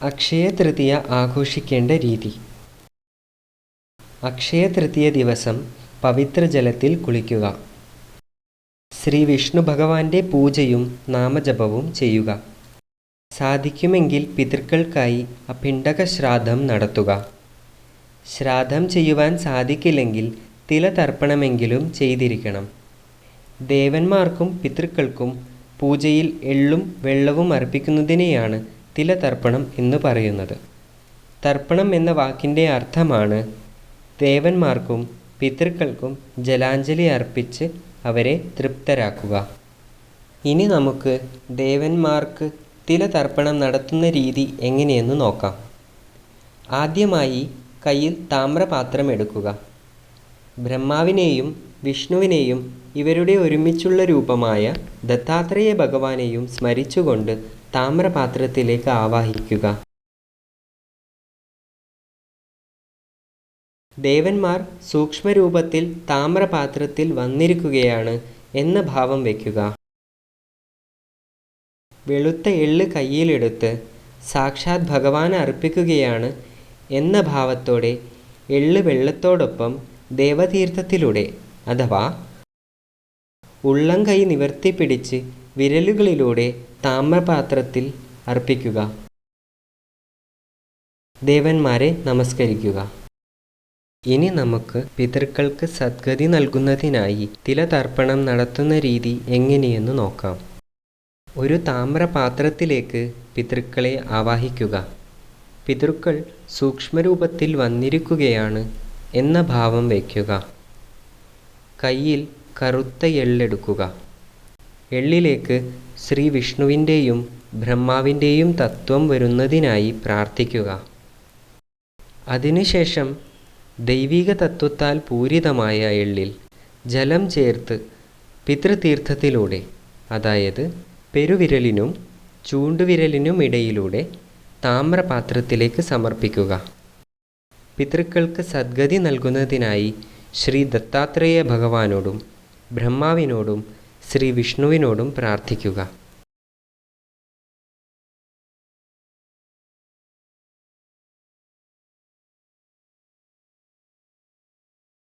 അക്ഷയ തൃതീയ ആഘോഷിക്കേണ്ട രീതി. അക്ഷയ തൃതീയ ദിവസം പവിത്ര ജലത്തിൽ കുളിക്കുക. ശ്രീ വിഷ്ണു ഭഗവാന്റെ പൂജയും നാമജപവും ചെയ്യുക. സാധിക്കുമെങ്കിൽ പിതൃക്കൾക്കായി അഭിണ്ടക ശ്രാദ്ധം നടത്തുക. ശ്രാദ്ധം ചെയ്യുവാൻ സാധിക്കില്ലെങ്കിൽ തില തർപ്പണമെങ്കിലും ചെയ്തിരിക്കണം. ദേവന്മാർക്കും പിതൃക്കൾക്കും പൂജയിൽ എള്ളും വെള്ളവും അർപ്പിക്കുന്നതിനെയാണ് തിലതർപ്പണം എന്ന് പറയുന്നത്. തർപ്പണം എന്ന വാക്കിന്റെ അർത്ഥമാണ് ദേവന്മാർക്കും പിതൃക്കൾക്കും ജലാഞ്ജലി അർപ്പിച്ച് അവരെ തൃപ്തരാക്കുക. ഇനി നമുക്ക് ദേവന്മാർക്ക് തിലതർപ്പണം നടത്തുന്ന രീതി എങ്ങനെയെന്ന് നോക്കാം. ആദ്യമായി കയ്യിൽ താമ്രപാത്രം എടുക്കുക. ബ്രഹ്മാവിനെയും വിഷ്ണുവിനെയും ഇവരുടെ ഒരുമിച്ചുള്ള രൂപമായ ദത്താത്രേയ ഭഗവാനെയും സ്മരിച്ചുകൊണ്ട് താമ്രപാത്രത്തിലേക്ക് ആവാഹിക്കുക. ദേവന്മാർ സൂക്ഷ്മരൂപത്തിൽ താമ്രപാത്രത്തിൽ വന്നിരിക്കുകയാണ് എന്ന ഭാവം വയ്ക്കുക. വെളുത്ത എള്ള് കയ്യിലെടുത്ത് സാക്ഷാത് ഭഗവാന് അർപ്പിക്കുകയാണ് എന്ന ഭാവത്തോടെ എള്ള് വെള്ളത്തോടൊപ്പം ദേവതീർത്ഥത്തിലൂടെ അഥവാ ഉള്ളം കൈ നിവർത്തിപ്പിടിച്ച് വിരലുകളിലൂടെ താമ്രപാത്രത്തിൽ അർപ്പിക്കുക. ദേവന്മാരെ നമസ്കരിക്കുക. ഇനി നമുക്ക് പിതൃക്കൾക്ക് സദ്ഗതി നൽകുന്നതിനായി തിലതർപ്പണം നടത്തുന്ന രീതി എങ്ങനെയെന്ന് നോക്കാം. ഒരു താമ്രപാത്രത്തിലേക്ക് പിതൃക്കളെ ആവാഹിക്കുക. പിതൃക്കൾ സൂക്ഷ്മരൂപത്തിൽ വന്നിരിക്കുകയാണ് എന്ന ഭാവം വയ്ക്കുക. കയ്യിൽ കറുത്ത എള്ളെടുക്കുക. എള്ളിലേക്ക് ശ്രീ വിഷ്ണുവിന്റെയും ബ്രഹ്മാവിന്റെയും തത്വം വരുന്നതിനായി പ്രാർത്ഥിക്കുക. അതിനുശേഷം ദൈവിക തത്വത്താൽ പൂരിതമായ എള്ളിൽ ജലം ചേർത്ത് പിതൃതീർത്ഥത്തിലൂടെ അതായത് പെരുവിരലിനും ചൂണ്ടുവിരലിനും ഇടയിലൂടെ താമ്രപാത്രത്തിലേക്ക് സമർപ്പിക്കുക. പിതൃക്കൾക്ക് സദ്ഗതി നൽകുന്നതിനായി ശ്രീ ദത്താത്രേയ ഭഗവാനോടും ബ്രഹ്മാവിനോടും ശ്രീ വിഷ്ണുവിനോടും പ്രാർത്ഥിക്കുക.